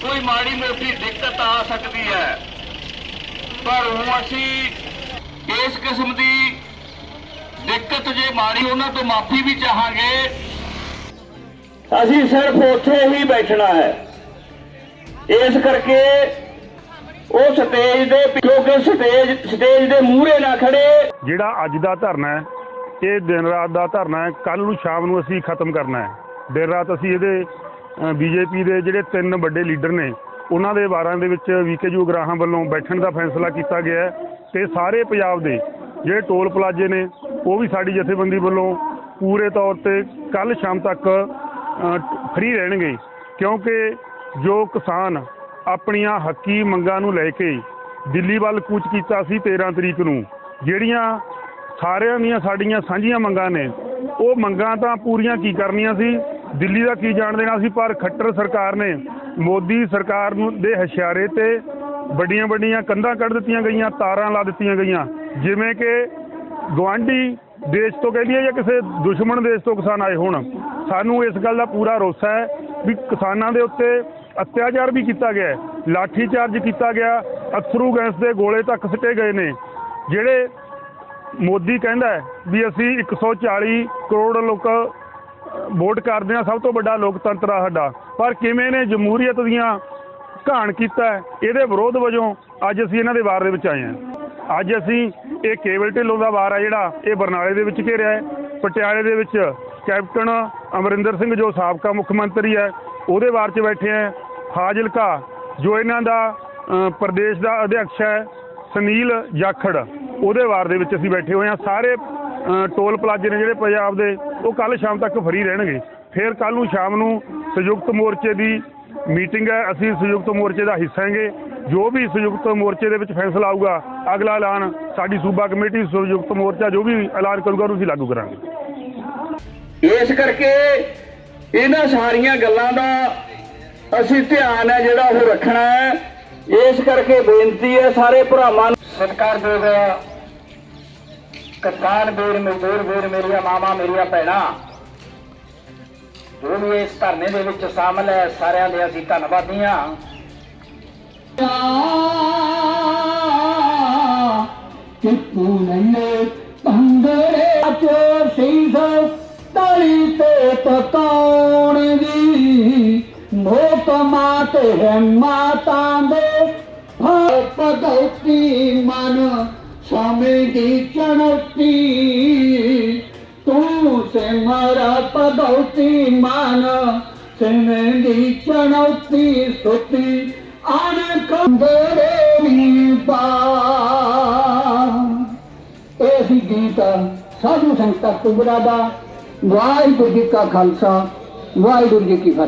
ਕੋਈ ਮਾੜੀ ਮੋਟੀ ਦਿੱਕਤ ਆ ਸਕਦੀ ਹੈ। ਪਰ ਹੁਣ ਅਸੀਂ ਇਸ ਕਿਸਮ ਦੀ ਦਿੱਕਤ ਜੇ ਮਾੜੀ ਉਹਨਾਂ ਤੋਂ ਮਾਫੀ ਵੀ ਚਾਹਾਂਗੇ, ਅਸੀਂ ਸਿਰਫ ਉੱਥੇ ਹੀ ਬੈਠਣਾ ਹੈ। ਇਸ ਕਰਕੇ ਉਹ ਸਟੇਜ ਦੇ ਕਿਉਂਕਿ ਸਟੇਜ ਸਟੇਜ ਦੇ ਮੂਹਰੇ ਨਾ ਖੜੇ। ਜਿਹੜਾ ਅੱਜ ਦਾ ਧਰਨਾ ਹੈ, ਇਹ ਦਿਨ ਰਾਤ ਦਾ ਧਰਨਾ ਹੈ ਕੱਲ ਨੂੰ ਸ਼ਾਮ ਨੂੰ ਅਸੀਂ ਖਤਮ ਕਰਨਾ ਹੈ। ਦਿਨ ਰਾਤ ਅਸੀਂ ਇਹਦੇ ਬੀਜੇਪੀ ਦੇ ਜਿਹੜੇ ਤਿੰਨ ਵੱਡੇ ਲੀਡਰ ਨੇ, ਉਹਨਾਂ ਦੇ ਵਾਰਾਂ ਦੇ ਵਿੱਚ ਵੀਕੇ ਜੂ ਗਰਾਹਾਂ ਵੱਲੋਂ ਬੈਠਣ ਦਾ ਫੈਸਲਾ ਕੀਤਾ ਗਿਆ ਹੈ ਤੇ ਸਾਰੇ ਪੰਜਾਬ ਦੇ ਜਿਹੜੇ ਟੋਲ ਪਲਾਜ਼ੇ ਨੇ, ਉਹ ਵੀ ਸਾਡੀ ਜਥੇਬੰਦੀ ਵੱਲੋਂ ਪੂਰੇ ਤੌਰ ਤੇ ਕੱਲ ਸ਼ਾਮ ਤੱਕ ਫ੍ਰੀ ਰਹਿਣਗੇ। ਕਿਉਂਕਿ ਜੋ ਕਿਸਾਨ ਆਪਣੀਆਂ ਹੱਕੀ ਮੰਗਾਂ ਨੂੰ ਲੈ ਕੇ ਦਿੱਲੀ ਵੱਲ ਕੂਚ ਕੀਤਾ ਸੀ 13 ਤਰੀਕ ਨੂੰ, ਜਿਹੜੀਆਂ ਸਾਰਿਆਂ ਦੀਆਂ ਸਾਡੀਆਂ ਸਾਂਝੀਆਂ ਮੰਗਾਂ ਨੇ, ਉਹ ਮੰਗਾਂ ਤਾਂ ਪੂਰੀਆਂ ਕੀ ਕਰਨੀਆਂ ਸੀ? ਦਿੱਲੀ ਦਾ ਕੀ ਜਾਣ ਦੇਣਾ ਸੀ? ਪਰ ਖੱਟਰ ਸਰਕਾਰ ਨੇ ਮੋਦੀ ਸਰਕਾਰ ਨੂੰ ਦੇ ਹਸ਼ਿਆਰੇ ਤੇ ਵੱਡੀਆਂ ਵੱਡੀਆਂ ਕੰਧਾਂ ਕੱਢ ਦਿੱਤੀਆਂ ਗਈਆਂ, ਤਾਰਾਂ ਲਾ ਦਿੱਤੀਆਂ ਗਈਆਂ। ਜਿਵੇਂ ਕਿ ਗਵਾਂਢੀ ਦੇਸ਼ ਤੋਂ ਕਹਿੰਦੀ ਹੈ ਜਾਂ ਕਿਸੇ ਦੁਸ਼ਮਣ ਦੇਸ਼ ਤੋਂ ਕਿਸਾਨ ਆਏ ਹੋਣ। ਸਾਨੂੰ ਇਸ ਗੱਲ ਦਾ ਪੂਰਾ ਰੋਸਾ ਹੈ ਵੀ ਕਿਸਾਨਾਂ ਦੇ ਉੱਤੇ ਅਤਿਆਚਾਰ ਵੀ ਕੀਤਾ ਗਿਆ ਹੈ। ਲਾਠੀ ਚਾਰਜ ਕੀਤਾ ਗਿਆ। ਅਥਰੂ ਗੈਸ ਦੇ ਗੋਲੇ ਤੱਕ ਸਿੱਟੇ ਗਏ ਨੇ। ਜਿਹੜੇ ਮੋਦੀ ਕਹਿੰਦਾ ਵੀ ਅਸੀਂ 140 ਕਰੋੜ ਲੋਕ ਵੋਟ ਕਰਦੇ ਹਾਂ ਸਭ ਤੋਂ ਵੱਡਾ ਲੋਕਤੰਤਰ ਆ ਸਾਡਾ। ਪਰ ਕਿਵੇਂ ਨੇ ਜਮਹੂਰੀਅਤ ਦੀਆਂ ਘਾਣ ਕੀਤਾ ਇਹਦੇ ਵਿਰੋਧ ਵਜੋਂ ਅੱਜ ਅਸੀਂ ਇਹਨਾਂ ਦੇ ਵਾਰ ਦੇ ਵਿੱਚ ਆਏ ਹਾਂ। ਅੱਜ ਅਸੀਂ ਇਹ ਕੇਵਲ ਢਿੱਲੋਂ ਦਾ ਵਾਰ ਆ ਜਿਹੜਾ, ਇਹ ਬਰਨਾਲੇ ਦੇ ਵਿੱਚ ਘੇਰਿਆ ਹੈ। ਪਟਿਆਲੇ ਦੇ ਵਿੱਚ ਕੈਪਟਨ ਅਮਰਿੰਦਰ ਸਿੰਘ ਜੋ ਸਾਬਕਾ ਮੁੱਖ ਮੰਤਰੀ ਹੈ, ਉਹਦੇ ਵਾਰ 'ਚ ਬੈਠੇ ਹੈ ਫਾਜ਼ਿਲਕਾ, ਜੋ ਇਹਨਾਂ ਦਾ ਪ੍ਰਦੇਸ਼ ਦਾ ਅਧਿਕਸ਼ ਹੈ, ਸੁਨੀਲ ਜਾਖੜ। ਉਹਦੇ ਵਾਰ ਦੇ ਵਿੱਚ ਅਸੀਂ ਬੈਠੇ ਹੋਏ ਹਾਂ। ਸਾਰੇ ਟੋਲ ਪਲਾਜ਼ੇ ਨੇ ਜਿਹੜੇ ਪੰਜਾਬ ਦੇ ਉਹ ਕੱਲ ਸ਼ਾਮ ਤੱਕ ਫਰੀ ਰਹਿਣਗੇ। ਫਿਰ ਕੱਲ ਨੂੰ ਸ਼ਾਮ ਨੂੰ ਸੰਯੁਕਤ ਮੋਰਚੇ ਦੀ ਮੀਟਿੰਗ ਹੈ। ਅਸੀਂ ਸੰਯੁਕਤ ਮੋਰਚੇ ਦਾ ਹਿੱਸਾ ਹਾਂਗੇ। ਜੋ ਵੀ ਸੰਯੁਕਤ ਮੋਰਚੇ ਦੇ ਵਿੱਚ ਫੈਸਲਾ ਆਊਗਾ ਅਗਲਾ ਐਲਾਨ ਸਾਡੀ ਸੂਬਾ ਕਮੇਟੀ ਸੰਯੁਕਤ ਮੋਰਚਾ ਜੋ ਵੀ ਐਲਾਨ ਕਰੂਗਾ ਉਹਨੂੰ ਅਸੀਂ ਲਾਗੂ ਕਰਾਂਗੇ। ਇਸ ਕਰਕੇ ਇਹਨਾਂ ਸਾਰੀਆਂ ਗੱਲਾਂ ਦਾ ਅਸੀਂ ਧਿਆਨ ਹੈ ਜਿਹੜਾ ਉਹ ਰੱਖਣਾ ਹੈ। ਇਸ ਕਰਕੇ ਬੇਨਤੀ ਹੈ ਸਾਰੇ ਭਰਾਵਾਂ ਨੂੰ। ਸਤਿਕਾਰ ਦੇ ਕਿਸਾਨ ਵੀਰ ਮਜ਼ਦੂਰ ਵੀਰ ਮੇਰੀਆਂ ਮਾਵਾਂ, ਮੇਰੀਆਂ ਭੈਣਾਂ। ਜੋ ਵੀ ਇਸ ਧਰਨੇ ਦੇ ਵਿੱਚ ਸ਼ਾਮਲ ਹੈ, ਸਾਰਿਆਂ ਦੇ ਅਸੀਂ ਧੰਨਵਾਦੀ ਹਾਂ ਟਿੱਪੂ ਨੰਨੇ ਭੰਗੜੇ ਚ ਸੀਸ, ਤਲੀ ਤੇ ਪਕਾਉਣ ਦੀ ਮੋਕ ਮਾਤੇ ਹੈ ਮਾਤਾ ਦੇ ਭਗਉਤੀ ਮਨ ਸਮੇਂ ਦੀ ਚਣਤੀ ਤੂੰ ਸੇ ਮਰਾ ਭਗਉਤੀ ਮਨ ਸਮੇਂ ਦੀ ਚਣਤੀ ਸੁਤੀ ਆਨ ਕੰਦਰੇ ਸੀ ਗੀਤ ਸਾਧੂ ਸੰਗਤਾਂ ਤੁਗਰਾ ਦਾ ਵਾਹਿਗੁਰੂ ਜੀ ਕਾ ਖਾਲਸਾ ਵਾਹਿਗੁਰੂ ਜੀ ਕੀ ਫਤਿਹ